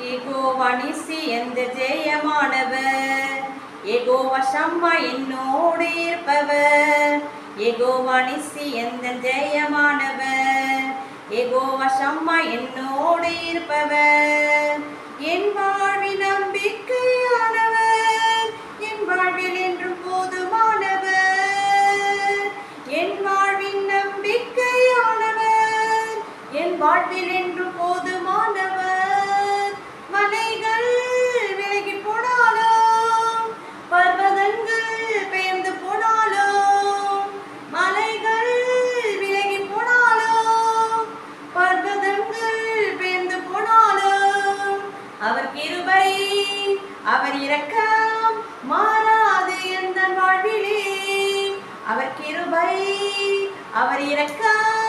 ஏகோவனிசி எந்த ஜெயமானவர்? ஏகோவ சம்மா என்னோடு இருப்பவர். ஏகோவனிசி எந்த ஜெயமானவர்? ஏகோவ சம்மா என்னோடு இருப்பவர். என் வாழ்வி நம்பிக்கையானவர். என் வாழ்வில் என்றும் போதுமானவர். என் வாழ்வின் நம்பிக்கையானவர். என் வாழ்வில் என்றும் போதுமானவர். கிருபை அவர் இரக்கம் மாறாது எந்த வாழ்விலே. அவர் கிருபை அவர் இரக்கம்